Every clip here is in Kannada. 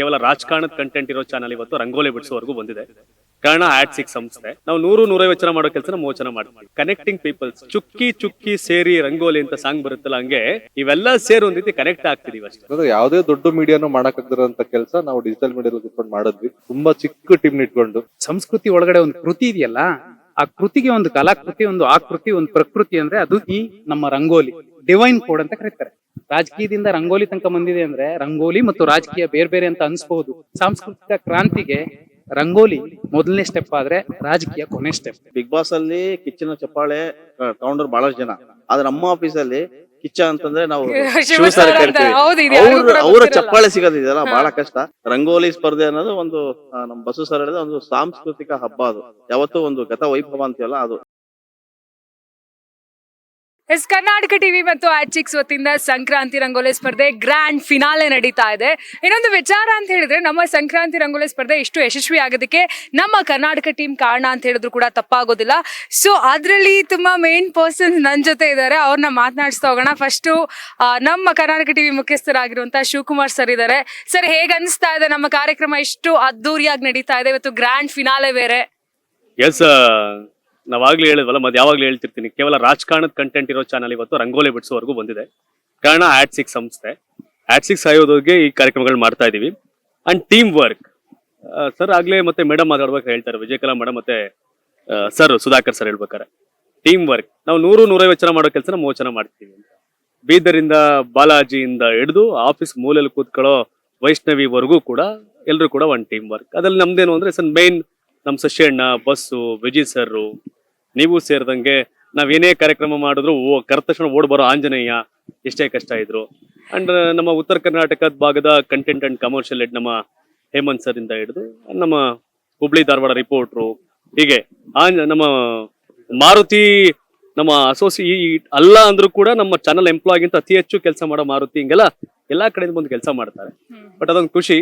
ಕೇವಲ ರಾಜಕಾರಣದ ಕಂಟೆಂಟ್ ಇರೋ ಚಾನಲ್ ಇವತ್ತು ರಂಗೋಲಿ ಬಿಡಿಸೋವರೆಗೂ ಬಂದಿದೆ. ಕಾರಣ ಆಡ್ ಸಿಕ್ ಸಂಸ್ಥೆ. ನಾವು ನೂರು ನೂರೈವತ್ತು ಜನ ಮಾಡೋ ಕೆಲಸ ಮೋಚನ ಜನ ಮಾಡ್ತೀವಿ. ಕನೆಕ್ಟಿಂಗ್ ಪೀಪಲ್ಸ್ ಚುಕ್ಕಿ ಚುಕ್ಕಿ ಸೇರಿ ರಂಗೋಲಿ ಅಂತ ಸಾಂಗ್ ಬರುತ್ತಲ್ಲ ಹಂಗೆ ಇವೆಲ್ಲ ಸೇರಿ ಒಂದ್ ರೀತಿ ಕನೆಕ್ಟ್ ಆಗ್ತಿದೀವಿ ಅಷ್ಟೇ. ಯಾವುದೇ ದೊಡ್ಡ ಮೀಡಿಯಾನು ಮಾಡಕ್ಕಾಗದಿರೋಂತ ಕೆಲಸ ನಾವು ಡಿಜಿಟಲ್ ಮೀಡಿಯಾದಲ್ಲಿ ಕುತ್ಕೊಂಡು ಮಾಡಿದ್ವಿ. ತುಂಬಾ ಚಿಕ್ಕ ಟೀಮ್ ಇಟ್ಕೊಂಡು. ಸಂಸ್ಕೃತಿ ಒಳಗಡೆ ಒಂದು ಕೃತಿ ಇದೆಯಲ್ಲ ಆ ಕೃತಿಗೆ ಒಂದು ಕಲಾಕೃತಿ ಒಂದು ಆಕೃತಿ ಒಂದು ಪ್ರಕೃತಿ ಅಂದ್ರೆ ಅದು ಈ ನಮ್ಮ ರಂಗೋಲಿ ಡಿವೈನ್ ಕೋಡ್ ಅಂತ ಕರೀತಾರೆ. ರಾಜಕೀಯದಿಂದ ರಂಗೋಲಿ ತನಕ ಬಂದಿದೆ ಅಂದ್ರೆ ರಂಗೋಲಿ ಮತ್ತು ರಾಜಕೀಯ ಬೇರೆ ಬೇರೆ ಅಂತ ಅನ್ಸ್ಬಹುದು. ಸಾಂಸ್ಕೃತಿಕ ಕ್ರಾಂತಿಗೆ ರಂಗೋಲಿ ಮೊದಲನೇ ಸ್ಟೆಪ್ ಆದ್ರೆ ರಾಜಕೀಯ ಕೊನೆ ಸ್ಟೆಪ್ ಬಿಗ್ ಬಾಸ್ ಅಲ್ಲಿ ಕಿಚ್ಚನ ಚಪ್ಪಾಳೆ ತಗೊಂಡ್ರು ಬಹಳಷ್ಟು ಜನ. ಆದ್ರೆ ನಮ್ಮ ಆಫೀಸ್ ಅಲ್ಲಿ ಕಿಚ್ಚ ಅಂತಂದ್ರೆ ನಾವು. ಕರಿತೀವಿ ಅವ್ರ. ಚಪ್ಪಾಳೆ ಸಿಗೋದಿದೆಯಲ್ಲ. ಬಹಳ ಕಷ್ಟ. ರಂಗೋಲಿ ಸ್ಪರ್ಧೆ ಅನ್ನೋದು ಒಂದು ನಮ್ಮ ಬಸವ ಸರ್ ಹೇಳಿದ ಒಂದು ಸಾಂಸ್ಕೃತಿಕ ಹಬ್ಬ ಅದು. ಯಾವತ್ತೂ ಒಂದು ಗತ ವೈಭವ ಅಂತೀವಲ್ಲ ಅದು. ಎಸ್, ಕರ್ನಾಟಕ ಟಿವಿ ಮತ್ತು ಆಚಿಕ್ಸ್ ವತಿಯಿಂದ ಸಂಕ್ರಾಂತಿ ರಂಗೋಲಿ ಸ್ಪರ್ಧೆ ಗ್ರ್ಯಾಂಡ್ ಫಿನಾಲೆ ನಡೀತಾ ಇದೆ. ಇನ್ನೊಂದು ವಿಚಾರ ಅಂತ ಹೇಳಿದ್ರೆ, ನಮ್ಮ ಸಂಕ್ರಾಂತಿ ರಂಗೋಲಿ ಸ್ಪರ್ಧೆ ಇಷ್ಟು ಯಶಸ್ವಿ ಆಗೋದಕ್ಕೆ ನಮ್ಮ ಕರ್ನಾಟಕ ಟೀಮ್ ಕಾರಣ ಅಂತ ಹೇಳಿದ್ರು ಕೂಡ ತಪ್ಪಾಗೋದಿಲ್ಲ. ಸೊ ಅದರಲ್ಲಿ ತುಂಬಾ ಮೇನ್ ಪರ್ಸನ್ ನನ್ನ ಜೊತೆ ಇದ್ದಾರೆ. ಅವ್ರನ್ನ ಮಾತನಾಡಿಸ್ತಾ ಹೋಗೋಣ. ಫಸ್ಟು ನಮ್ಮ ಕರ್ನಾಟಕ ಟಿವಿ ಮುಖ್ಯಸ್ಥರಾಗಿರುವಂತಹ ಶಿವಕುಮಾರ್ ಸರ್ ಇದ್ದಾರೆ. ಸರ್ ಹೇಗೆ ಅನಿಸ್ತಾ ಇದೆ? ನಮ್ಮ ಕಾರ್ಯಕ್ರಮ ಇಷ್ಟು ಅದ್ದೂರಿಯಾಗಿ ನಡೀತಾ ಇದೆ. ಇವತ್ತು ಗ್ರ್ಯಾಂಡ್ ಫಿನಾಲೆ ಬೇರೆ. ಎಸ್ ನಾವಾಗ್ಲೇ ಹೇಳಿದ್ವಲ್ಲ, ಮತ್ತೆ ಯಾವಾಗ್ಲೂ ಹೇಳ್ತಿರ್ತೀನಿ, ಕೇವಲ ರಾಜಕಾರಣದ ಕಂಟೆಂಟ್ ಇರೋ ಚಾನಲ್ ಇವತ್ತು ರಂಗೋಲಿ ಬಿಡಿಸೋವರೆಗೂ ಬಂದಿದೆ. ಕಾರಣ ಆಡ್ ಸಿಕ್ಸ್ ಸಂಸ್ಥೆ. ಆಡ್ ಸಿಕ್ಸ್ ಆಯೋದಕ್ಕೆ ಈ ಕಾರ್ಯಕ್ರಮಗಳು ಮಾಡ್ತಾ ಇದೀವಿ. ಅಂಡ್ ಟೀಮ್ ವರ್ಕ್ ಸರ್ ಆಗ್ಲೇ ಮತ್ತೆ ಮೇಡಮ್ ಮಾತಾಡ್ಬೇಕು ಹೇಳ್ತಾರೆ, ವಿಜಯಕಲಾ ಮೇಡಮ್ ಮತ್ತೆ ಸರ್ ಸುಧಾಕರ್ ಸರ್ ಹೇಳ್ಬೇಕಾರೆ ಟೀಮ್ ವರ್ಕ್ ನಾವು ನೂರು ನೂರೈವತ್ತು ಜನ ಮಾಡೋ ಕೆಲಸ ಮೂವತ್ತು ಜನ ಮಾಡ್ತೀವಿ ಅಂತ. ಬೀದರಿಂದ ಬಾಲಾಜಿಯಿಂದ ಹಿಡಿದು ಆಫೀಸ್ ಮೂಲೆಯಲ್ಲಿ ಕೂತ್ಕೊಳ್ಳೋ ವೈಷ್ಣವಿವರೆಗೂ ಕೂಡ ಎಲ್ಲರೂ ಕೂಡ ಒಂದು ಟೀಮ್ ವರ್ಕ್ ಅದ್ರಲ್ಲಿ ನಮ್ದೇನು ಅಂದ್ರೆ ಸರ್ ಮೇನ್ ನಮ್ಮ ಅಣ್ಣ ಬಸ್ಸು ವಿಜಯ್ ಸರ್ ನೀವು ಸೇರಿದಂಗೆ ನಾವೇನೇ ಕಾರ್ಯಕ್ರಮ ಮಾಡಿದ್ರು ಓ, ಕರೆದ ತಕ್ಷಣ ಓಡ್ ಬರೋ ಆಂಜನೇಯ ಎಷ್ಟೇ ಕಷ್ಟ ಇದ್ರು. ಅಂಡ್ ನಮ್ಮ ಉತ್ತರ ಕರ್ನಾಟಕದ ಭಾಗದ ಕಂಟೆಂಟ್ ಅಂಡ್ ಕಮರ್ಷಿಯಲ್ ಹೆಡ್ ನಮ್ಮ ಹೇಮಂತ್ ಸರ್ ಇಂದ ಹಿಡಿದು, ನಮ್ಮ ಹುಬ್ಳಿ ಧಾರವಾಡ ರಿಪೋರ್ಟ್ರು ಹೀಗೆ ಆ ನಮ್ಮ ಮಾರುತಿ, ನಮ್ಮ ಅಸೋಸಿಯೇಟ್ ಅಲ್ಲ ಅಂದ್ರೂ ಕೂಡ ನಮ್ಮ ಚಾನಲ್ ಎಂಪ್ಲಾಯ್ಗಿಂತ ಅತಿ ಹೆಚ್ಚು ಕೆಲಸ ಮಾಡೋ ಮಾರುತಿ ಹಿಂಗೆಲ್ಲ ಎಲ್ಲಾ ಕಡೆಯಿಂದ ಬಂದು ಕೆಲಸ ಮಾಡ್ತಾರೆ. ಬಟ್ ಅದೊಂದು ಖುಷಿ.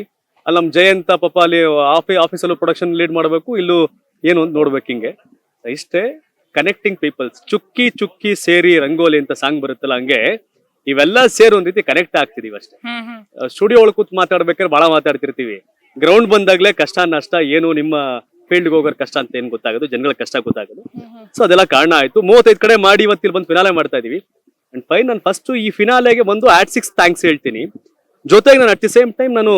ಅಲ್ಲಿ ನಮ್ಮ ಜಯಂತ ಪಾಪ ಅಲ್ಲಿ ಆಫೀ ಆಫೀಸಲ್ಲೂ ಪ್ರೊಡಕ್ಷನ್ ಲೀಡ್ ಮಾಡಬೇಕು, ಇಲ್ಲೂ ಏನು ನೋಡ್ಬೇಕು ಹಿಂಗೆ. ಇಷ್ಟೇ ಕನೆಕ್ಟಿಂಗ್ ಪೀಪಲ್ಸ್ ಚುಕ್ಕಿ ಚುಕ್ಕಿ ಸೇರಿ ರಂಗೋಲಿ ಅಂತ ಸಾಂಗ್ ಬರುತ್ತಲ್ಲ ಹಂಗೆ ಇವೆಲ್ಲ ಸೇರಿ ಒಂದ್ ರೀತಿ ಕನೆಕ್ಟ್ ಆಗ್ತಿದೀವಿ ಅಷ್ಟೇ. ಸ್ಟುಡಿಯೋ ಒಳಗೆ ಕೂತ್ ಮಾತಾಡ್ಬೇಕಾದ್ರೆ ಬಹಳ ಮಾತಾಡ್ತಿರ್ತೀವಿ. ಗ್ರೌಂಡ್ ಬಂದಾಗ್ಲೇ ಕಷ್ಟ ನಷ್ಟ ಏನು ನಿಮ್ಮ ಫೀಲ್ಡ್ ಹೋಗೋರ್ ಕಷ್ಟ ಅಂತ ಏನ್ ಗೊತ್ತಾಗೋದು ಜನಗಳ ಕಷ್ಟ ಗೊತ್ತಾಗೋದು. ಸೊ ಅದೆಲ್ಲ ಕಾರಣ ಆಯ್ತು. ಮೂವತ್ತೈದು ಕಡೆ ಮಾಡಿ ಇವತ್ತಿ ಬಂದ್ ಬಂದು ಫಿನಾಲೆ ಮಾಡ್ತಾ ಇದೀವಿ. ಅಂಡ್ ಫೈನ್ ನಾನು ಫಸ್ಟ್ ಈ ಫಿನಾಲೆಗೆ ಬಂದು ಆಟ್ ಸಿಕ್ಸ್ ಥ್ಯಾಂಕ್ಸ್ ಹೇಳ್ತೀನಿ. ಜೊತೆಗೆ ನಾನು ಅಟ್ ದಿ ಸೇಮ್ ಟೈಮ್ ನಾನು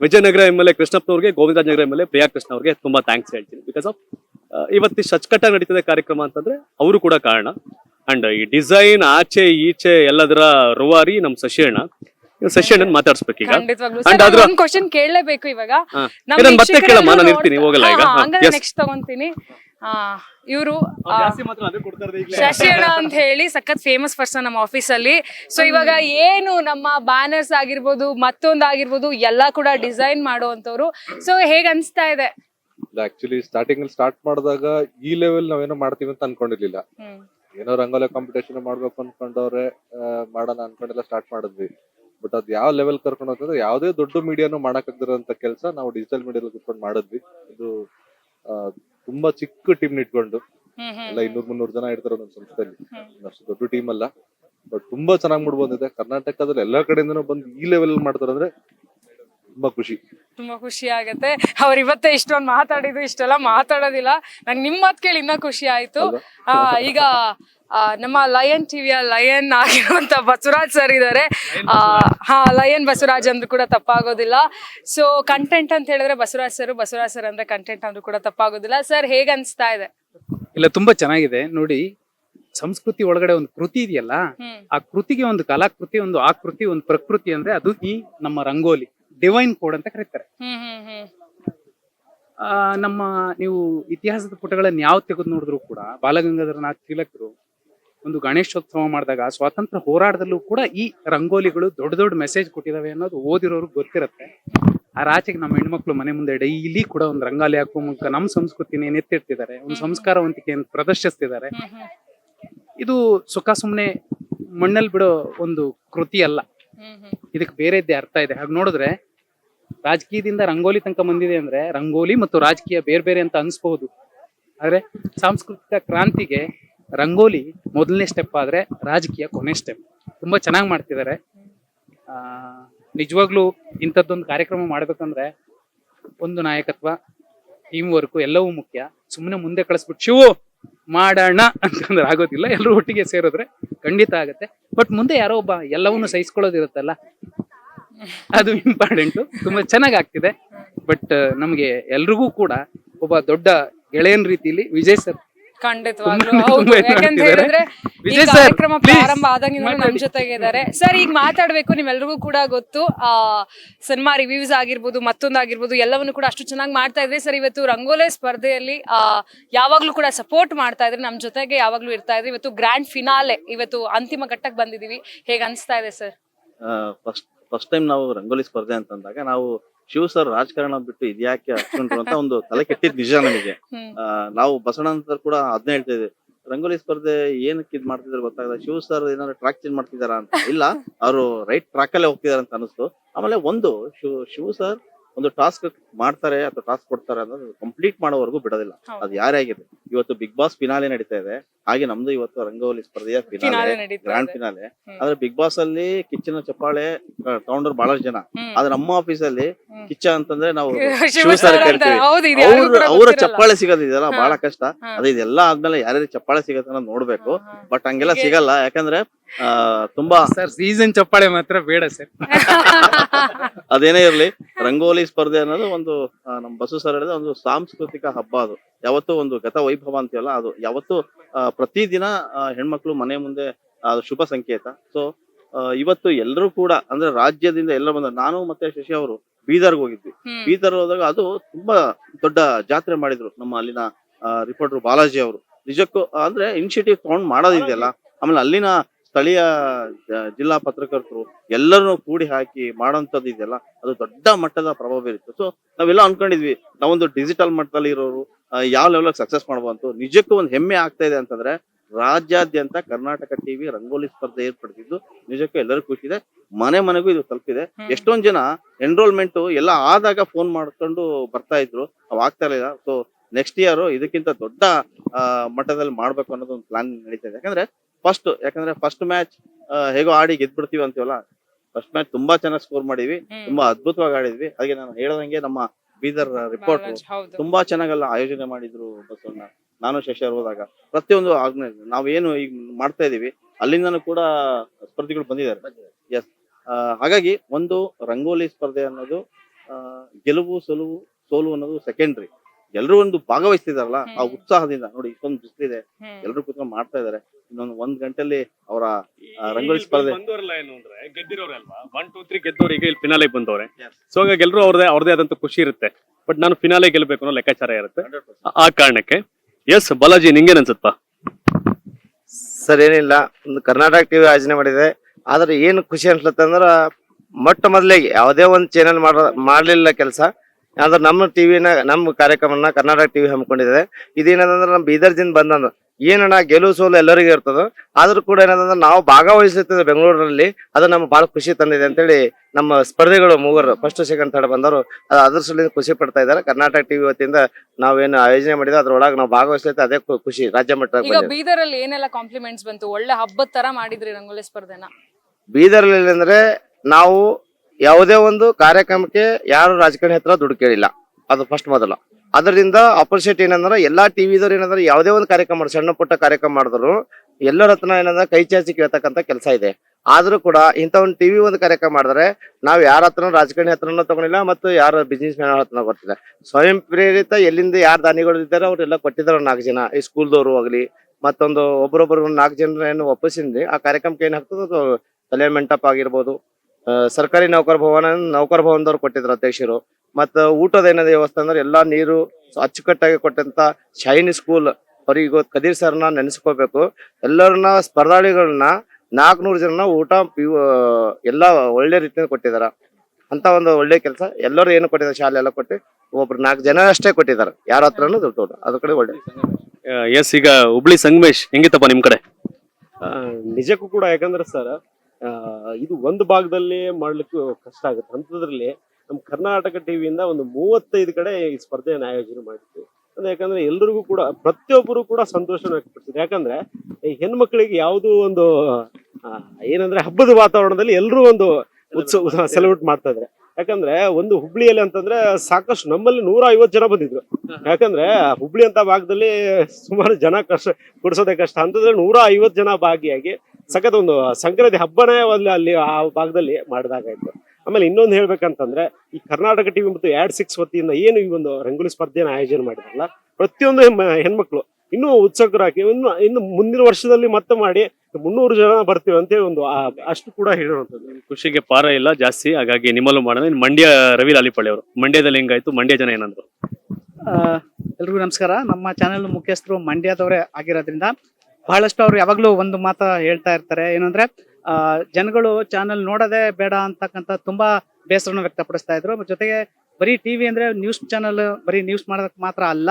Vijayanagar M L A ಕೃಷ್ಣಪ್ಪನವ್ರಿಗೆ Govindarajanagar M L A Priya Krishna ಅವ್ರಿಗೆ ತುಂಬಾ ಥ್ಯಾಂಕ್ಸ್ ಹೇಳ್ತೀನಿ. ಬಿಕಾಸ್ ಆಫ್ ಇವತ್ತು ಸಚ್ಕಟ್ಟಾಗಿ ನಡೀತದೆ ಕಾರ್ಯಕ್ರಮ ಅಂತಂದ್ರೆ ಅವರು ಕೂಡ ಕಾರಣ. ಅಂಡ್ ಈ ಡಿಸೈನ್ ಆಚೆ ಈಚೆ ಎಲ್ಲದರ ರುವಾರಿ ನಮ್ ಸಶಿಯಣ್ಣ. ಶಶಿಯಣ್ಣನ್ ಮಾತಾಡ್ಸ್ಬೇಕು ಈಗ ಖಂಡಿತವಾಗ್ಲೂ. ಅಂಡ್ ಅದ್ರ ಒಂದ್ ಕ್ವಶನ್ ಕೇಳಲೇಬೇಕು ಇವಾಗ. ನಾನು ಮತ್ತೆ ಕೇಳಮ್ಮ, ನಾನು ಇರ್ತೀನಿ, ಹೋಗಲ್ಲ ಈಗ. ನೆಕ್ಸ್ಟ್ ತಗೊಂತೀನಿ. ಇವರು ಶಶಿಯಣ್ಣ ಅಂತ ಹೇಳಿ ಸಖತ್ ಫೇಮಸ್ ಪರ್ಸನ್ ನಮ್ಮ ಆಫೀಸ್ ಅಲ್ಲಿ. ಸೊ ಇವಾಗ ಏನು ನಮ್ಮ ಬ್ಯಾನರ್ಸ್ ಆಗಿರ್ಬೋದು ಮತ್ತೊಂದ್ ಆಗಿರ್ಬೋದು ಎಲ್ಲಾ ಕೂಡ ಡಿಸೈನ್ ಮಾಡುವಂತವ್ರು ಸೊ ಹೇಗ್ ಅನ್ಸ್ತಾ ಇದೆ? ಆಕ್ಚುಲಿ ಸ್ಟಾರ್ಟಿಂಗ್ ಅಲ್ಲಿ ಸ್ಟಾರ್ಟ್ ಮಾಡಿದಾಗ ಈ ಲೆವೆಲ್ ನಾವೇನೋ ಮಾಡ್ತೀವಿ ಅಂತ ಅನ್ಕೊಂಡಿರ್ಲಿಲ್ಲ. ಏನೋ ರಂಗೋಲಿ ಕಾಂಪಿಟೇಷನ್ ಮಾಡ್ಬೇಕು ಅನ್ಕೊಂಡವ್ರೆ ಮಾಡೋಣ ಅನ್ಕೊಂಡೆಲ್ಲ ಸ್ಟಾರ್ಟ್ ಮಾಡಿದ್ವಿ. ಬಟ್ ಅದ್ ಯಾವ ಲೆವೆಲ್ ಕರ್ಕೊಂಡು ಹೋಗ್ತಂದ್ರೆ ಯಾವುದೇ ದೊಡ್ಡ ಮೀಡಿಯಾನು ಮಾಡಕ್ಕಾಗದಿರೋಂತ ಕೆಲಸ ನಾವು ಡಿಜಿಟಲ್ ಮೀಡಿಯಾ ಕುತ್ಕೊಂಡು ಮಾಡಿದ್ವಿ. ಇದು ತುಂಬಾ ಚಿಕ್ಕ ಟೀಮ್ ಇಟ್ಕೊಂಡು. ಎಲ್ಲ ಇನ್ನೂರ್ ಮುನ್ನೂರ್ ಜನ ಇರ್ತಾರೆ ನಮ್ಮ ಸಂಸ್ಥೆಯಲ್ಲಿ. ಅಷ್ಟು ದೊಡ್ಡ ಟೀಮ್ ಅಲ್ಲ. ಬಟ್ ತುಂಬಾ ಚೆನ್ನಾಗಿ ಮೂಡ್ ಬಂದಿದೆ. ಕರ್ನಾಟಕದಲ್ಲಿ ಎಲ್ಲಾ ಕಡೆಯಿಂದ ಬಂದು ಈ ಲೆವೆಲ್ ಮಾಡ್ತಾರೆ ಅಂದ್ರೆ ತುಂಬಾ ಖುಷಿ. ತುಂಬಾ ಖುಷಿ ಆಗತ್ತೆ. ಅವ್ರ ಇವತ್ತೇ ಇಷ್ಟೊಂದು ಮಾತಾಡಿದ್ರು ಇಷ್ಟೆಲ್ಲ ಮಾತಾಡೋದಿಲ್ಲ. ನಂಗೆ ನಿಮ್ಮ ಮಾತ್ ಕೇಳಿ ಇನ್ನೂ ಖುಷಿ ಆಯ್ತು. ಆ, ಈಗ ಆ, ನಮ್ಮ ಲಯನ್ ಟಿವಿಯ ಲಯನ್ ಆಗಿರುವಂತ ಬಸವರಾಜ್ ಸರ್ ಇದ್ದಾರೆ ಹಾ ಲಯನ್ ಬಸವರಾಜ್ ಅಂದ್ರೂ ಕೂಡ ತಪ್ಪಾಗೋದಿಲ್ಲ. ಸೊ ಕಂಟೆಂಟ್ ಅಂತ ಹೇಳಿದ್ರೆ ಬಸವರಾಜ್ ಸರ್ ಬಸವರಾಜ್ ಸರ್ ಅಂದ್ರೆ ಕಂಟೆಂಟ್ ಅಂದ್ರೂ ಕೂಡ ತಪ್ಪಾಗೋದಿಲ್ಲ. ಸರ್ ಹೇಗ್ ಅನ್ಸ್ತಾ ಇದೆ? ಇಲ್ಲ ತುಂಬಾ ಚೆನ್ನಾಗಿದೆ. ನೋಡಿ ಸಂಸ್ಕೃತಿ ಒಳಗಡೆ ಒಂದು ಕೃತಿ ಇದೆಯಲ್ಲ ಹ್ಮ್. ಆ ಕೃತಿಗೆ ಒಂದು ಕಲಾಕೃತಿ ಒಂದು ಆಕೃತಿ ಒಂದು ಪ್ರಕೃತಿ ಅಂದ್ರೆ ಅದು ಈ ನಮ್ಮ ರಂಗೋಲಿ. ಡಿವೈನ್ ಕೋಡ್ ಅಂತ ಕರೀತಾರೆ. ನಮ್ಮ ನೀವು ಇತಿಹಾಸದ ಪುಟಗಳನ್ನು ಯಾವ ತೆಗೆದು ನೋಡಿದ್ರು ಕೂಡ ಬಾಲಗಂಗಾಧರನಾಥ್ ತಿಲಕರು ಒಂದು ಗಣೇಶೋತ್ಸವ ಮಾಡಿದಾಗ ಸ್ವಾತಂತ್ರ್ಯ ಹೋರಾಟದಲ್ಲೂ ಕೂಡ ಈ ರಂಗೋಲಿಗಳು ದೊಡ್ಡ ದೊಡ್ಡ ಮೆಸೇಜ್ ಕೊಟ್ಟಿದಾವೆ ಅನ್ನೋದು ಓದಿರೋರು ಗೊತ್ತಿರುತ್ತೆ. ಆ ರಾಚೆಗೆ ನಮ್ಮ ಹೆಣ್ಮಕ್ಳು ಮನೆ ಮುಂದೆ ಡೈಲಿ ಕೂಡ ಒಂದು ರಂಗಾಲಿ ಹಾಕುವ ಮೂಲಕ ನಮ್ಮ ಸಂಸ್ಕೃತಿನ ಎತ್ತಿಡ್ತಿದ್ದಾರೆ ಒಂದು ಸಂಸ್ಕಾರವಂತಿಕೆಯನ್ನು ಪ್ರದರ್ಶಿಸ್ತಿದ್ದಾರೆ. ಇದು ಸುಖ ಸುಮ್ಮನೆ ಮಣ್ಣಲ್ಲಿ ಬಿಡೋ ಒಂದು ಕೃತಿ ಅಲ್ಲ ಇದಕ್ಕೆ ಬೇರೆದ್ದೇ ಅರ್ಥ ಇದೆ. ಹಾಗೆ ನೋಡಿದ್ರೆ ರಾಜಕೀಯದಿಂದ ರಂಗೋಲಿ ತನಕ ಬಂದಿದೆ ಅಂದ್ರೆ ರಂಗೋಲಿ ಮತ್ತು ರಾಜಕೀಯ ಬೇರೆ ಬೇರೆ ಅಂತ ಅನ್ಸ್ಬಹುದು. ಆದ್ರೆ ಸಾಂಸ್ಕೃತಿಕ ಕ್ರಾಂತಿಗೆ ರಂಗೋಲಿ ಮೊದಲನೇ ಸ್ಟೆಪ್ ಆದ್ರೆ ರಾಜಕೀಯ ಕೊನೆ ಸ್ಟೆಪ್ ತುಂಬಾ ಚೆನ್ನಾಗಿ ಮಾಡ್ತಿದ್ದಾರೆ ಆ, ನಿಜವಾಗ್ಲೂ ಇಂಥದ್ದೊಂದು ಕಾರ್ಯಕ್ರಮ ಮಾಡ್ಬೇಕಂದ್ರೆ ಒಂದು ನಾಯಕತ್ವ ಟೀಮ್ ವರ್ಕ್ ಎಲ್ಲವೂ ಮುಖ್ಯ. ಸುಮ್ಮನೆ ಮುಂದೆ ಕಳಿಸ್ಬಿಟ್ಟು ಶಿವು, ಮಾಡೋಣ ಅಂತಂದ್ರೆ ಆಗೋದಿಲ್ಲ. ಎಲ್ಲರೂ ಒಟ್ಟಿಗೆ ಸೇರಿದ್ರೆ ಖಂಡಿತ ಆಗತ್ತೆ. ಬಟ್ ಮುಂದೆ ಯಾರೋ ಒಬ್ಬ ಎಲ್ಲವನ್ನೂ ಸಹಿಸ್ಕೊಳ್ಳೋದಿರುತ್ತಲ್ಲ ಅದು ಇಂಪಾರ್ಟೆಂಟು ತುಂಬಾ ಚೆನ್ನಾಗಿ ಆಗ್ತಿದೆ. ಬಟ್ ನಮಗೆ ಎಲ್ರಿಗೂ ಕೂಡ ಒಬ್ಬ ದೊಡ್ಡ ಗೆಳೆಯನ್ ರೀತಿಲಿ ವಿಜಯ್ ಸರ್ ಖಂಡಿತವಾಗ್ಲೂ ಹೌದು. ಯಾಕಂತ ಹೇಳಿದ್ರೆ ಈ ವಿಜಯ್ sir, ಕಾರ್ಯಕ್ರಮ ಪ್ರಾರಂಭ ಆದಾಗಿಂದ ನಮ್ ಜೊತೆಗೆ ಇದ್ದಾರೆ. ಸರ್ ಈಗ ಮಾತಾಡ್ಬೇಕು ನಿಮ್ಮೆಲ್ರಿಗೂ ಕೂಡ ಗೊತ್ತು. ಆ ಸಿನಿಮಾ ರಿವ್ಯೂಸ್ ಆಗಿರ್ಬೋದು ಮತ್ತೊಂದಾಗಿರ್ಬೋದು ಎಲ್ಲವನ್ನು ಕೂಡ ಅಷ್ಟು ಚೆನ್ನಾಗಿ ಮಾಡ್ತಾ ಇದ್ರಿ ಸರ್ ಇವತ್ತು ರಂಗೋಲೆ ಸ್ಪರ್ಧೆಯಲ್ಲಿ ಆ ಯಾವಾಗ್ಲೂ ಕೂಡ ಸಪೋರ್ಟ್ ಮಾಡ್ತಾ ಇದ್ರಿ ನಮ್ ಜೊತೆಗೆ ಯಾವಾಗ್ಲೂ ಇರ್ತಾ ಇದ್ರಿ ಇವತ್ತು ಗ್ರ್ಯಾಂಡ್ ಫಿನಾಲೆ ಇವತ್ತು ಅಂತಿಮ ಘಟ್ಟಕ್ಕೆ ಬಂದಿದೀವಿ ಹೇಗ ಅನ್ಸ್ತಾ ಇದೆ ಸರ್ ಫಸ್ಟ್ ಫಸ್ಟ್ ಟೈಮ್ ನಾವು ರಂಗೋಲಿ ಸ್ಪರ್ಧೆ ಅಂತಂದಾಗ ನಾವು ಶಿವ ಸರ್ ರಾಜಕಾರಣ ಬಿಟ್ಟು ಇದ್ಯಾಕೆ ಹಚ್ಕೊಂಡ್ರು ಅಂತ ಒಂದು ತಲೆ ಕೆಟ್ಟಿದ್ ನಿಜ ನಮಗೆ. ನಾವು ಬಸವಣ್ಣ ಕೂಡ ಅದನ್ನ ಹೇಳ್ತಾ ಇದ್ವಿ. ರಂಗೋಲಿ ಸ್ಪರ್ಧೆ ಏನಕ್ಕೆ ಇದ್ ಮಾಡ್ತಿದ್ರು ಗೊತ್ತಾಗಲ್ಲ ಶಿವ ಸರ್ ಏನಾದ್ರು ಟ್ರ್ಯಾಕ್ ಚೇಂಜ್ ಮಾಡ್ತಿದಾರ ಅಂತ. ಇಲ್ಲ ಅವರು ರೈಟ್ ಟ್ರ್ಯಾಕ್ ಅಲ್ಲೇ ಹೋಗ್ತಿದಾರೆ ಅಂತ ಅನಿಸ್ತು ಆಮೇಲೆ ಒಂದು ಶಿವ ಶಿವ ಸರ್ ಒಂದು ಟಾಸ್ಕ್ ಮಾಡ್ತಾರೆ ಅಥವಾ ಟಾಸ್ಕ್ ಕೊಡ್ತಾರೆ ಅನ್ನೋದು ಕಂಪ್ಲೀಟ್ ಮಾಡೋವರೆಗೂ ಬಿಡೋದಿಲ್ಲ. ಅದು ಯಾರೇ ಆಗಿದೆ ಇವತ್ತು ಬಿಗ್ ಬಾಸ್ ಫಿನಾಲೆ ನಡೀತಾ ಇದೆ. ಹಾಗೆ ನಮ್ದು ಇವತ್ತು ರಂಗೋಲಿ ಸ್ಪರ್ಧೆಯ ಫಿನಾಲೆ ಗ್ರ್ಯಾಂಡ್ ಫಿನಾಲೆ. ಆದ್ರೆ ಬಿಗ್ ಬಾಸ್ ಅಲ್ಲಿ ಕಿಚ್ಚನ ಚಪ್ಪಾಳೆ ತಗೊಂಡ್ರು ಬಹಳಷ್ಟು ಜನ. ಆದ್ರೆ ನಮ್ಮ ಆಫೀಸ್ ಅಲ್ಲಿ ಕಿಚ್ಚ ಅಂತಂದ್ರೆ ನಾವು ಅವ್ರ ಅವರ ಚಪ್ಪಾಳೆ ಸಿಗೋದಿದೆಯಲ್ಲ ಹಾ. ಬಹಳ ಕಷ್ಟ. ಅದೇ ಇದೆಲ್ಲ ಆದ್ಮೇಲೆ ಯಾರ್ಯಾರು ಚಪ್ಪಾಳೆ ಸಿಗತ್ತೆ ಅನ್ನೋದು ನೋಡ್ಬೇಕು. ಬಟ್ ಹಂಗೆಲ್ಲ ಸಿಗಲ್ಲ. ಯಾಕಂದ್ರೆ ಆ, ತುಂಬಾ ಸರ್ ಸೀಸನ್ ಚಪ್ಪಾಳೆ ಮಾತ್ರ ಬೇಡ ಸರ್. ಅದೇನೇ ಇರ್ಲಿ ರಂಗೋಲಿ ಸ್ಪರ್ಧೆ ಅನ್ನೋದು ಒಂದು ನಮ್ಮ ನಮ್ ಬಸವ ಸರ್ ಹೇಳಿದ ಒಂದು ಸಾಂಸ್ಕೃತಿಕ ಹಬ್ಬ ಅದು. ಯಾವತ್ತೂ ಒಂದು ಗತ ವೈಭವ ಅಂತೀವಲ್ಲ ಅದು ಯಾವತ್ತು ಪ್ರತಿದಿನ ಆ, ಹೆಣ್ಮಕ್ಳು ಮನೆ ಮುಂದೆ ಅದು ಶುಭ ಸಂಕೇತ. ಸೊ ಇವತ್ತು ಎಲ್ಲರೂ ಕೂಡ ಅಂದ್ರೆ ರಾಜ್ಯದಿಂದ ಎಲ್ಲ ಬಂದ ನಾನು ಮತ್ತೆ ಶಶಿ ಅವರು ಬೀದರ್ಗೆ ಹೋಗಿದ್ವಿ. ಹ್ಮ್. ಬೀದರ್ ಹೋದಾಗ ಅದು ತುಂಬಾ ದೊಡ್ಡ ಜಾತ್ರೆ ಮಾಡಿದ್ರು ನಮ್ಮ ಅಲ್ಲಿನ ರಿಪೋರ್ಟರ್ ಬಾಲಾಜಿ ಅವರು. ನಿಜಕ್ಕೂ ಅಂದ್ರೆ ಇನಿಷಿಯೇಟಿವ್ ತಗೊಂಡ್ ಮಾಡೋದಿದೆಯಲ್ಲ ಆಮೇಲೆ ಅಲ್ಲಿನ ಸ್ಥಳೀಯ ಜಿಲ್ಲಾ ಪತ್ರಕರ್ತರು ಎಲ್ಲರೂ ಕೂಡಿ ಹಾಕಿ ಮಾಡೋಂಥದ್ದು ಇದೆಯಲ್ಲ ಅದು ದೊಡ್ಡ ಮಟ್ಟದ ಪ್ರಭಾವ ಬೀರುತ್ತೆ. ಸೊ ನಾವೆಲ್ಲ ಅನ್ಕೊಂಡಿದ್ವಿ ನಾವೊಂದು ಡಿಜಿಟಲ್ ಮಟ್ಟದಲ್ಲಿ ಇರೋರು ಯಾವ ಲೆವೆಲ್ ಸಕ್ಸಸ್ ಮಾಡಬಹುದು ನಿಜಕ್ಕೂ ಒಂದು ಹೆಮ್ಮೆ ಆಗ್ತಾ ಇದೆ ಅಂತಂದ್ರೆ ರಾಜ್ಯಾದ್ಯಂತ ಕರ್ನಾಟಕ ಟಿವಿ ರಂಗೋಲಿ ಸ್ಪರ್ಧೆ ಏರ್ಪಡಿಸಿದ್ದು ನಿಜಕ್ಕೂ ಎಲ್ಲರೂ ಖುಷಿ ಇದೆ. ಮನೆ ಮನೆಗೂ ಇದು ತಲುಪಿದೆ. ಎಷ್ಟೊಂದ್ ಜನ ಎನ್ರೋಲ್ಮೆಂಟ್ ಎಲ್ಲ ಆದಾಗ ಫೋನ್ ಮಾಡ್ಕೊಂಡು ಬರ್ತಾ ಇದ್ರು ಅವ್ ಆಗ್ತಾ ಇರಲಿಲ್ಲ. ಸೊ ನೆಕ್ಸ್ಟ್ ಇಯರ್ ಇದಕ್ಕಿಂತ ದೊಡ್ಡ ಮಟ್ಟದಲ್ಲಿ ಮಾಡ್ಬೇಕು ಅನ್ನೋದು ಒಂದು ಪ್ಲಾನ್ ನಡೀತಾ ಇದೆ. ಯಾಕಂದ್ರೆ ಫಸ್ಟ್ ಯಾಕಂದ್ರೆ ಫಸ್ಟ್ ಮ್ಯಾಚ್ ಹೇಗೋ ಆಡಿ ಗೆದ್ಬಿಡ್ತೀವಿ ಅಂತೀವಲ್ಲ ಫಸ್ಟ್ ಮ್ಯಾಚ್ ತುಂಬಾ ಚೆನ್ನಾಗಿ ಸ್ಕೋರ್ ಮಾಡಿದ್ವಿ ತುಂಬಾ ಅದ್ಭುತವಾಗಿ ಆಡಿದ್ವಿ. ಹಾಗೆ ನಾನು ಹೇಳದಂಗೆ ನಮ್ಮ ಬೀದರ್ ರಿಪೋರ್ಟ್ ತುಂಬಾ ಚೆನ್ನಾಗೆಲ್ಲ ಆಯೋಜನೆ ಮಾಡಿದ್ರು ಬಸವಣ್ಣ. ನಾನು ಶಶಿಯರ್ ಹೋದಾಗ. ಪ್ರತಿಯೊಂದು ಆರ್ಗನೈಸ್ ನಾವೇನು ಈಗ ಮಾಡ್ತಾ ಇದೀವಿ ಅಲ್ಲಿಂದನೂ ಕೂಡ ಸ್ಪರ್ಧಿಗಳು ಬಂದಿದ್ದಾರೆ. ಎಸ್ ಹಾಗಾಗಿ ಒಂದು ರಂಗೋಲಿ ಸ್ಪರ್ಧೆ ಅನ್ನೋದು ಗೆಲುವು ಸೋಲುವು ಸೋಲು ಅನ್ನೋದು ಸೆಕೆಂಡ್ರಿ ಎಲ್ಲರೂ ಒಂದು ಭಾಗವಹಿಸ್ತಿದಾರಲ್ಲ ಆ ಉತ್ಸಾಹದಿಂದ. ನೋಡಿ ಇಷ್ಟೊಂದು ಬಿಸಿಲಿದೆ ಇದೆ. ಎಲ್ಲರೂ ಕುತ್ಕೊಂಡು ಮಾಡ್ತಾ ಇದಾರೆ. ಇನ್ನೊಂದು ಒಂದ್ ಗಂಟೆಲಿ ಅವರ ರಂಗೋಲಿ ಸ್ಪರ್ಧೆ. ಬಂದವರಲ್ಲ ಏನು ಅಂದ್ರೆ ಗೆದ್ದಿರೋರೆ ಅಲ್ವಾ? ಒನ್ ಟೂ ತ್ರೀ ಗೆದ್ದವ್ರು ಈಗ ಇಲ್ಲಿ ಫಿನಾಲೆ ಬಂದವ್ರೆ. ಸೊ ಹಾಗಾಗಿ ಎಲ್ಲರೂ ಅವ್ರದೇ ಅವ್ರದೇ ಆದಂತ ಖುಷಿ ಇರುತ್ತೆ. ಬಟ್ ನಾನು ಫಿನಾಲೆ ಗೆಲ್ಬೇಕು ಅನ್ನೋ ಲೆಕ್ಕಾಚಾರ ಇರುತ್ತೆ. ಆ- ಕಾರಣಕ್ಕೆ ಎಸ್ ಬಾಲಾಜಿ ನಿಂಗೇನ್ ಅನ್ಸುತ್ತ? ಸರ್ ಏನಿಲ್ಲ. ಒಂದು ಕರ್ನಾಟಕ ಟಿವಿ ಆಯೋಜನೆ ಮಾಡಿದೆ. ಆದ್ರೆ ಏನು ಖುಷಿ ಅನ್ಸುತ್ತೆ ಅಂದ್ರ ಮೊಟ್ಟ ಮೊದಲಿಗೆ ಯಾವುದೇ ಒಂದು ಚಾನೆಲ್ ಮಾಡ ಮಾಡ್ಲಿಲ್ಲ ಕೆಲಸ. ಆದ್ರೆ ನಮ್ಮ ಟಿವಿನ ನಮ್ಮ ಕಾರ್ಯಕ್ರಮನ ಕರ್ನಾಟಕ ಟಿವಿ ಹಮ್ಮಿಕೊಂಡಿದೆ. ಇದೇನಂದ್ರೆ ನಮ್ಮ ಬೀದರ್ದಿಂದ ಬಂದಂದ್ರೆ ಏನಣ್ಣ ಗೆಲುವು ಸೋಲು ಎಲ್ಲರಿಗೂ ಇರ್ತದ ಆದ್ರೂ ಕೂಡ ಏನಂದ್ರೆ ನಾವು ಭಾಗವಹಿಸುತ್ತಿದ್ದೆ ಬೆಂಗಳೂರಲ್ಲಿ ಅದು ನಮ್ಗೆ ಬಹಳ ಖುಷಿ ತಂದಿದೆ ಅಂತೇಳಿ ನಮ್ಮ ಸ್ಪರ್ಧೆಗಳು ಮೂವರು ಫಸ್ಟ್ ಸೆಕೆಂಡ್ ಥರ್ಡ್ ಬಂದವರು ಅದು ಅದ್ರ ಸಲಿಂದ ಖುಷಿ ಪಡ್ತಾ ಇದ್ದಾರೆ. ಕರ್ನಾಟಕ ಟಿವಿ ವತಿಯಿಂದ ನಾವೇನು ಆಯೋಜನೆ ಮಾಡಿದ ಅದ್ರೊಳಗೆ ನಾವು ಭಾಗವಹಿಸುತ್ತೆ ಅದೇ ಖುಷಿ ರಾಜ್ಯ ಮಟ್ಟ ಈಗ ಬೀದರ್ ಅಲ್ಲಿ ಏನೆಲ್ಲ ಕಾಂಪ್ಲಿಮೆಂಟ್ಸ್ ಬಂತು? ಒಳ್ಳೆ ಹಬ್ಬದ ತರ ಮಾಡಿದ್ರಿ ರಂಗೋಲಿ ಸ್ಪರ್ಧೆನ? ಬೀದರ್ಲಿ ಅಂದ್ರೆ ನಾವು ಯಾವುದೇ ಒಂದು ಕಾರ್ಯಕ್ರಮಕ್ಕೆ ಯಾರು ರಾಜಕಾರಣಿ ಹತ್ರ ದುಡ್ಡು ಕೇಳಿಲ್ಲ. ಅದು ಫಸ್ಟ್ ಮೊದಲ. ಅದರಿಂದ ಅಪೋಸಿಟ್ ಏನಂದ್ರೆ ಎಲ್ಲಾ ಟಿವಿದವ್ರು ಏನಂದ್ರೆ ಯಾವುದೇ ಒಂದು ಕಾರ್ಯಕ್ರಮ ಮಾಡಿ ಸಣ್ಣ ಪುಟ್ಟ ಕಾರ್ಯಕ್ರಮ ಮಾಡಿದ್ರು ಎಲ್ಲರ ಹತ್ರ ಏನಂದ್ರೆ ಕೈ ಚಾಚಿ ಕೇಳ್ತಕ್ಕಂತ ಕೆಲಸ ಇದೆ. ಆದ್ರೂ ಕೂಡ ಇಂಥ ಒಂದು ಟಿವಿ ಒಂದು ಕಾರ್ಯಕ್ರಮ ಮಾಡಿದ್ರೆ ನಾವು ಯಾರ ಹತ್ರ ರಾಜಕಾರಣಿ ಹತ್ರನೂ ತಗೊಂಡಿಲ್ಲ ಮತ್ತು ಯಾರ ಬಿಸ್ನೆಸ್ ಮ್ಯಾನ್ ಹತ್ರ ಕೊಡ್ತಿಲ್ಲ ಸ್ವಯಂ ಪ್ರೇರಿತ ಎಲ್ಲಿಂದ ಯಾರು ದಾನಿಗಳು ಇದ್ದಾರೆ ಅವರೆಲ್ಲ ಕೊಟ್ಟಿದ್ದಾರೆ ನಾಲ್ಕು ಜನ. ಈ ಸ್ಕೂಲ್ದವರು ಆಗಲಿ, ಮತ್ತೊಂದು ಒಬ್ಬರೊಬ್ಬರು ನಾಲ್ಕು ಜನ ಏನು ಒಪ್ಪಿಸಿದ್ವಿ ಆ ಕಾರ್ಯಕ್ರಮಕ್ಕೆ ಏನಾಗ್ತದೆ ಅದು ತಲೆ ಮೆಂಟಪ್ ಆಗಿರ್ಬೋದು. ಸರ್ಕಾರಿ ನೌಕರ ಭವನ ನೌಕರ ಭವನದವ್ರು ಕೊಟ್ಟಿದ್ರು ಅಧ್ಯಕ್ಷರು. ಮತ್ತ ಊಟದ ಏನದ ವ್ಯವಸ್ಥೆ ಅಂದ್ರೆ ಎಲ್ಲಾ ನೀರು ಅಚ್ಚುಕಟ್ಟಾಗಿ ಕೊಟ್ಟಂತ ಶೈನ್ ಸ್ಕೂಲ್ ಅವ್ರಿಗೆ ಕದೀರ್ ಸರ್ನ ನೆನೆಸ್ಕೋಬೇಕು. ಎಲ್ಲರನ್ನ ಸ್ಪರ್ಧಾಳಿಗಳನ್ನ ನಾಲ್ಕನೂರು ಜನ ಊಟ ಎಲ್ಲ ಎಲ್ಲಾ ಒಳ್ಳೆ ರೀತಿಯಿಂದ ಕೊಟ್ಟಿದಾರ. ಅಂತ ಒಂದು ಒಳ್ಳೆ ಕೆಲಸ. ಎಲ್ಲರೂ ಏನು ಕೊಟ್ಟಿದ್ದಾರೆ ಶಾಲೆ ಎಲ್ಲ ಕೊಟ್ಟು ಒಬ್ರು ನಾಲ್ಕು ಜನ ಅಷ್ಟೇ ಕೊಟ್ಟಿದ್ದಾರೆ ಯಾರ ಹತ್ರನೂ ದುಡ್ಡು ಅದ ಅದ್ರ ಕಡೆ ಒಳ್ಳೆ. ಎಸ್ ಈಗ ಹುಬ್ಳಿ ಸಂಗಮೇಶ್ ಹೆಂಗಿತ್ತಪ್ಪ ನಿಮ್ ಕಡೆ? ಆ, ನಿಜಕ್ಕೂ ಕೂಡ ಯಾಕಂದ್ರೆ ಸರ್ ಇದು ಒಂದು ಭಾಗದಲ್ಲಿ ಮಾಡ್ಲಿಕ್ಕೆ ಕಷ್ಟ ಆಗುತ್ತೆ. ಅಂಥದ್ರಲ್ಲಿ ನಮ್ಮ ಕರ್ನಾಟಕ ಟಿವಿಯಿಂದ ಒಂದು ಮೂವತ್ತೈದು ಕಡೆ ಈ ಸ್ಪರ್ಧೆಯನ್ನು ಆಯೋಜನೆ ಮಾಡಿದ್ವಿ. ಅಂದ್ರೆ ಯಾಕಂದ್ರೆ ಎಲ್ರಿಗೂ ಕೂಡ, ಪ್ರತಿಯೊಬ್ಬರು ಕೂಡ ಸಂತೋಷ ವ್ಯಕ್ತಪಡಿಸಿದ್ರು. ಯಾಕಂದ್ರೆ ಈ ಹೆಣ್ಮಕ್ಳಿಗೆ ಯಾವುದೋ ಒಂದು ಏನಂದ್ರೆ ಹಬ್ಬದ ವಾತಾವರಣದಲ್ಲಿ ಎಲ್ಲರೂ ಒಂದು ಉತ್ಸವ ಸೆಲೆಬ್ರೇಟ್ ಮಾಡ್ತಾ ಇದ್ರೆ. ಯಾಕಂದ್ರೆ ಒಂದು ಹುಬ್ಳಿಯಲ್ಲಿ ಅಂತಂದ್ರೆ ಸಾಕಷ್ಟು ನಮ್ಮಲ್ಲಿ ನೂರ ಐವತ್ತು ಜನ ಬಂದಿದ್ರು. ಯಾಕಂದ್ರೆ ಹುಬ್ಳಿ ಅಂತ ಭಾಗದಲ್ಲಿ ಸುಮಾರು ಜನ ಕಷ್ಟ ಕೊಡ್ಸೋದೇ ಕಷ್ಟ. ಅಂತಂದ್ರೆ ನೂರ ಐವತ್ತು ಜನ ಭಾಗಿಯಾಗಿ ಸಖತ್ ಒಂದು ಸಂಕ್ರಾಂತಿ ಹಬ್ಬನೇ ಒಂದು ಅಲ್ಲಿ ಆ ಭಾಗದಲ್ಲಿ ಮಾಡಿದಾಗಾಯ್ತು ಆಮೇಲೆ ಇನ್ನೊಂದು ಹೇಳ್ಬೇಕಂತಂದ್ರೆ ಈ ಕರ್ನಾಟಕ ಟಿವಿ ಮತ್ತು ಎರಡ್ ಸಿಕ್ಸ್ ವತಿಯಿಂದ ಏನು ಈ ಒಂದು ರಂಗೋಲಿ ಸ್ಪರ್ಧೆಯನ್ನು ಆಯೋಜನೆ ಮಾಡಿದ್ರಲ್ಲ ಪ್ರತಿಯೊಂದು ಹೆಣ್ಮಕ್ಳು ಇನ್ನೂ ಉತ್ಸುಕರಾಗಿ ಇನ್ನು ಇನ್ನು ಮುಂದಿನ ವರ್ಷದಲ್ಲಿ ಮತ್ತೆ ಮಾಡಿ ಮುನ್ನೂರು ಜನ ಬರ್ತೀವಿ ಅಂತೇಳಿ ಒಂದು ಅಷ್ಟು ಕೂಡ ಹೇಳುವಂಥದ್ದು ಖುಷಿಗೆ ಪಾರ ಇಲ್ಲ ಜಾಸ್ತಿ ಹಾಗಾಗಿ ನಿಮ್ಮಲ್ಲೂ ಮಾಡೋದು ಇನ್ನು ಮಂಡ್ಯ ರವಿ ಲಾಲಿಪಳ್ಳಿ ಅವರು ಮಂಡ್ಯದಲ್ಲಿ ಹೆಂಗಾಯ್ತು ಮಂಡ್ಯ ಜನ ಏನಂದ್ರು? ಆ, ಎಲ್ರಿಗೂ ನಮಸ್ಕಾರ. ನಮ್ಮ ಚಾನೆಲ್ ಮುಖ್ಯಸ್ಥರು ಮಂಡ್ಯದವರೇ ಆಗಿರೋದ್ರಿಂದ ಬಹಳಷ್ಟು ಅವ್ರು ಯಾವಾಗ್ಲೂ ಒಂದು ಮಾತ ಹೇಳ್ತಾ ಇರ್ತಾರೆ. ಏನಂದ್ರೆ ಆ, ಜನಗಳು ಚಾನೆಲ್ ನೋಡೋದೇ ಬೇಡ ಅಂತಕ್ಕಂಥ ತುಂಬಾ ಬೇಸರನ ವ್ಯಕ್ತಪಡಿಸ್ತಾ ಇದ್ರು. ಜೊತೆಗೆ ಬರೀ ಟಿವಿ ಅಂದ್ರೆ ನ್ಯೂಸ್ ಚಾನೆಲ್ ಬರೀ ನ್ಯೂಸ್ ಮಾಡೋದಕ್ಕೆ ಮಾತ್ರ ಅಲ್ಲ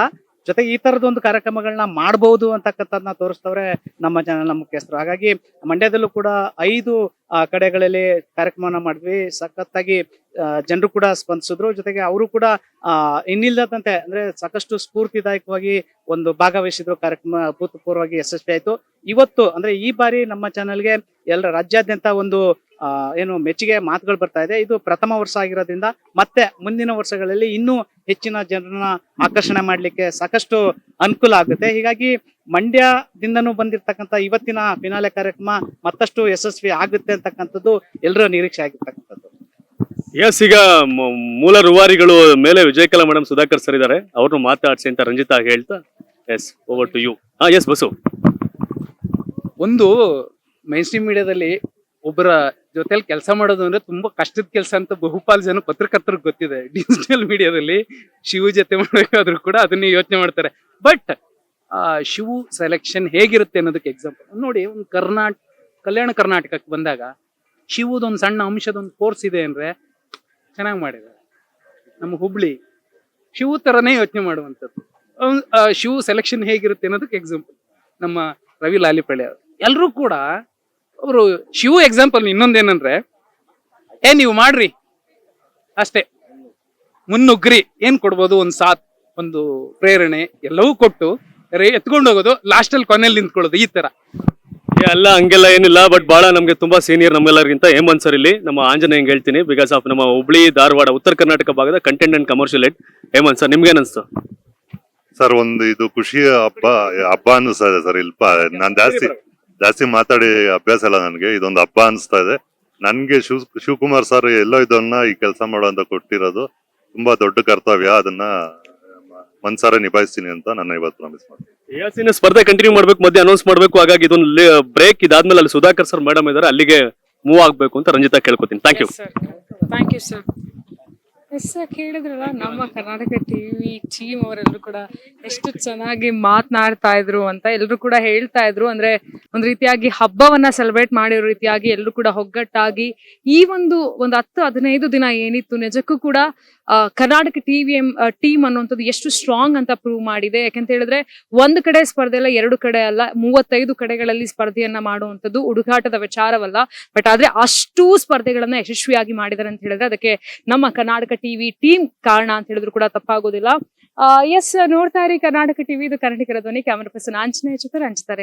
ಜೊತೆಗೆ ಈ ತರದ ಒಂದು ಕಾರ್ಯಕ್ರಮಗಳನ್ನ ಮಾಡಬಹುದು ಅಂತಕ್ಕಂಥದ್ದನ್ನ ತೋರಿಸ್ತವ್ರೆ ನಮ್ಮ ಚಾನೆಲ್ನ ಮುಖ್ಯಸ್ಥರು. ಹಾಗಾಗಿ ಮಂಡ್ಯದಲ್ಲೂ ಕೂಡ ಐದು ಕಡೆಗಳಲ್ಲಿ ಕಾರ್ಯಕ್ರಮನ ಮಾಡಿದ್ವಿ. ಸಖತ್ತಾಗಿ ಜನರು ಕೂಡ ಸ್ಪಂದಿಸಿದ್ರು. ಜೊತೆಗೆ ಅವರು ಕೂಡ ಇನ್ನಿಲ್ಲದಂತೆ, ಅಂದ್ರೆ ಸಾಕಷ್ಟು ಸ್ಫೂರ್ತಿದಾಯಕವಾಗಿ ಒಂದು ಭಾಗವಹಿಸಿದ್ರು. ಕಾರ್ಯಕ್ರಮ ಅಭೂತಪೂರ್ವವಾಗಿ ಯಶಸ್ವಿ ಆಯ್ತು ಇವತ್ತು, ಅಂದ್ರೆ ಈ ಬಾರಿ ನಮ್ಮ ಚಾನೆಲ್ಗೆ ಎಲ್ಲ ರಾಜ್ಯಾದ್ಯಂತ ಒಂದು ಏನು ಮೆಚ್ಚುಗೆ ಮಾತುಗಳು ಬರ್ತಾ ಇದೆ. ಇದು ಪ್ರಥಮ ವರ್ಷ ಆಗಿರೋದ್ರಿಂದ ಮತ್ತೆ ಮುಂದಿನ ವರ್ಷಗಳಲ್ಲಿ ಇನ್ನೂ ಹೆಚ್ಚಿನ ಜನರನ್ನ ಆಕರ್ಷಣೆ ಮಾಡ್ಲಿಕ್ಕೆ ಸಾಕಷ್ಟು ಅನುಕೂಲ ಆಗುತ್ತೆ. ಹೀಗಾಗಿ ಮಂಡ್ಯದಿಂದನೂ ಬಂದಿರತಕ್ಕಂಥ ಇವತ್ತಿನ ಫಿನಾಲೆ ಕಾರ್ಯಕ್ರಮ ಮತ್ತಷ್ಟು ಯಶಸ್ವಿ ಆಗುತ್ತೆ ಅಂತಕ್ಕಂಥದ್ದು ಎಲ್ಲರ ನಿರೀಕ್ಷೆ ಆಗಿರ್ತಕ್ಕಂಥದ್ದು. ಎಸ್ ಈಗ ಮೂಲ ರೂವಾರಿಗಳು ಮೇಲೆ ವಿಜಯಕಲಾ ಮೇಡಮ್ ಸುಧಾಕರ್ ಸರ್ ಇದ್ದಾರೆ. ಅವ್ರನ್ನು ಮಾತಾಡಿಸಿ ಅಂತ ರಂಜಿತಾ ಹೇಳ್ತಾ ಎಸ್ ಓವರ್ ಟು ಯು ಹಾ ಎಸ್ ಬಸು. ಒಂದು ಮೈನ್ ಸ್ಟ್ರೀಮ್ ಮೀಡಿಯಾದಲ್ಲಿ ಒಬ್ಬರ ಜೊತೆಲಿ ಕೆಲಸ ಮಾಡೋದು ಅಂದ್ರೆ ತುಂಬಾ ಕಷ್ಟದ ಕೆಲಸ ಅಂತ ಬಹುಪಾಲು ಜನ ಪತ್ರಕರ್ತರಿಗೆ ಗೊತ್ತಿದೆ. ಡಿಜಿಟಲ್ ಮೀಡಿಯಾದಲ್ಲಿ ಶಿವು ಜೊತೆ ಮಾಡಬೇಕಾದ್ರೂ ಕೂಡ ಅದನ್ನೇ ಯೋಚನೆ ಮಾಡ್ತಾರೆ. ಬಟ್ ಆ, ಶಿವು ಸೆಲೆಕ್ಷನ್ ಹೇಗಿರುತ್ತೆ ಅನ್ನೋದಕ್ಕೆ ಎಕ್ಸಾಂಪಲ್ ನೋಡಿ, ಒಂದು ಕರ್ನಾಟಕ ಕಲ್ಯಾಣ ಕರ್ನಾಟಕಕ್ಕೆ ಬಂದಾಗ ಶಿವುದೊಂದು ಸಣ್ಣ ಅಂಶದ ಒಂದು ಕೋರ್ಸ್ ಇದೆ ಅಂದ್ರೆ ಚೆನ್ನಾಗಿ ಮಾಡಿದ್ದಾರೆ. ನಮ್ಮ ಹುಬ್ಳಿ ಶಿವು ತರನೇ ಯೋಚನೆ ಮಾಡುವಂಥದ್ದು. ಶಿವು ಸೆಲೆಕ್ಷನ್ ಹೇಗಿರುತ್ತೆ ಅನ್ನೋದಕ್ಕೆ ಎಕ್ಸಾಂಪಲ್ ನಮ್ಮ ರವಿ ಲಾಲಿಪಳ್ಳಿ ಅವರು. ಎಲ್ಲರೂ ಕೂಡ ಅವರು ಶಿವ ಎಕ್ಸಾಂಪಲ್ ಇನ್ನೊಂದೇನಂದ್ರೆ ಏ ನೀವು ಮಾಡ್ರಿ. ಅಷ್ಟೇ. ಮುನ್ನುಗ್ರಿ. ಏನ್ ಕೊಡ್ಬೋದು? ಒಂದ್ ಸಾತ್ ಒಂದು ಪ್ರೇರಣೆ ಎಲ್ಲವೂ ಕೊಟ್ಟು ಎತ್ಕೊಂಡು ಹೋಗೋದು ಲಾಸ್ಟ್ ಅಲ್ಲಿ ಕೊನೆಯಲ್ಲಿ ನಿಂತ್ಕೊಳ್ಳೋದು ಈ ತರ. ಏ, ಅಲ್ಲ ಹಂಗೆಲ್ಲ ಏನಿಲ್ಲ ಬಟ್ ಬಹಳ ನಮ್ಗೆ ತುಂಬಾ ಸೀನಿಯರ್ ನಮ್ಮೆಲ್ಲರಿಗಿಂತ ಹೇಮಂತ್ ಸರ್ ಇಲ್ಲಿ? ನಮ್ಮ ಆಂಜನೇಯ ಹೇಳ್ತೀನಿ. ಬಿಕಾಸ್ ಆಫ್ ನಮ್ಮ ಹುಬ್ಳಿ ಧಾರವಾಡ ಉತ್ತರ ಕರ್ನಾಟಕ ಭಾಗದ content and commercial head Hemanth sir ನಿಮ್ಗೆ ಅನಿಸ್ತು? ಸರ್ ಒಂದು ಇದು ಖುಷಿಯ ಹಬ್ಬ ಹಬ್ಬ ಅನ್ನಿಸ್ತಾ ಇದೆ ಸರ್ ಇಲ್ಪ ನಾನು ಜಾಸ್ತಿ ಜಾಸ್ತಿ ಮಾತಾಡಿ ಅಭ್ಯಾಸ ಇಲ್ಲ ನನಗೆ ಇದೊಂದು ಹಬ್ಬ ಅನಿಸ್ತಾ ಇದೆ. ನನಗೆ ಶಿವ್ ಶಿವಕುಮಾರ್ ಸರ್ ಎಲ್ಲೋ ಇದನ್ನ ಈ ಕೆಲಸ ಮಾಡೋ ಅಂತ ಕೊಟ್ಟಿರೋದು ತುಂಬಾ ದೊಡ್ಡ ಕರ್ತವ್ಯ. ಅದನ್ನ ಮನ್ಸಾರ ನಿಭಾಯಿಸ್ತೀನಿ ಅಂತ ನನ್ನ ಇವತ್ತು ಪ್ರಾಮಿಸ್ ಮಾಡ್ತೀನಿ. ಸ್ಪರ್ಧೆ ಕಂಟಿನ್ಯೂ ಮಾಡ್ಬೇಕು ಮಧ್ಯೆ ಅನೌನ್ಸ್ ಮಾಡ್ಬೇಕು. ಹಾಗಾಗಿ ಇದೊಂದು ಬ್ರೇಕ್ ಇದಾದ್ಮೇಲೆ ಅಲ್ಲಿ ಸುಧಾಕರ್ ಸರ್ ಮೇಡಮ್ ಇದಾರೆ ಅಲ್ಲಿಗೆ ಮೂವ್ ಆಗ್ಬೇಕು ಅಂತ ರಂಜಿತಾ ಕೇಳ್ಕೊತೀನಿ. Thank you thank you sir yes, ಕೇಳಿದ್ರಲ್ಲ, ನಮ್ಮ ಕರ್ನಾಟಕ ಟಿವಿ ಟೀಮ್ ಅವರೆಲ್ಲರೂ ಕೂಡ ಎಷ್ಟು ಚೆನ್ನಾಗಿ ಮಾತನಾಡ್ತಾ ಇದ್ರು ಅಂತ ಎಲ್ಲರೂ ಕೂಡ ಹೇಳ್ತಾ ಇದ್ರು. ಅಂದ್ರೆ ಒಂದ್ ರೀತಿಯಾಗಿ ಹಬ್ಬವನ್ನ ಸೆಲೆಬ್ರೇಟ್ ಮಾಡಿರೋ ರೀತಿಯಾಗಿ ಎಲ್ಲರೂ ಕೂಡ ಒಗ್ಗಟ್ಟಾಗಿ ಈ ಒಂದು ಒಂದು ಹತ್ತು, ಹದಿನೈದು ದಿನ ಏನಿತ್ತು, ನಿಜಕ್ಕೂ ಕೂಡ ಕರ್ನಾಟಕ ಟಿವಿ ಎಂ ಟೀಮ್ ಅನ್ನುವಂಥದ್ದು ಎಷ್ಟು ಸ್ಟ್ರಾಂಗ್ ಅಂತ ಪ್ರೂವ್ ಮಾಡಿದೆ. ಯಾಕಂತ ಹೇಳಿದ್ರೆ ಒಂದ್ ಕಡೆ ಸ್ಪರ್ಧೆ ಅಲ್ಲ ಎರಡು ಕಡೆ ಅಲ್ಲ, ಮೂವತ್ತೈದು ಕಡೆಗಳಲ್ಲಿ ಸ್ಪರ್ಧೆಯನ್ನ ಮಾಡುವಂಥದ್ದು ಹುಡುಗಾಟದ ವಿಚಾರವಲ್ಲ. ಬಟ್ ಆದ್ರೆ ಅಷ್ಟು ಸ್ಪರ್ಧೆಗಳನ್ನ ಯಶಸ್ವಿಯಾಗಿ ಮಾಡಿದ್ದಾರೆ ಅಂತ ಹೇಳಿದ್ರೆ ಅದಕ್ಕೆ ನಮ್ಮ ಕರ್ನಾಟಕ ಟಿವಿ ಟೀಮ್ ಕಾರಣ ಅಂತ ಹೇಳಿದ್ರು ಕೂಡ ತಪ್ಪಾಗೋದಿಲ್ಲ. ಎಸ್ ನೋಡ್ತಾ ಇರಿ, ಕರ್ನಾಟಕ ಟಿವಿ, ಇದು ಕರ್ನಾಟಕ ಧ್ವನಿ, ಕ್ಯಾಮರಾ ಪರ್ಸನ್ ಆಂಜನೇಯ ಜೊತೆ ರಂಜಿತಾ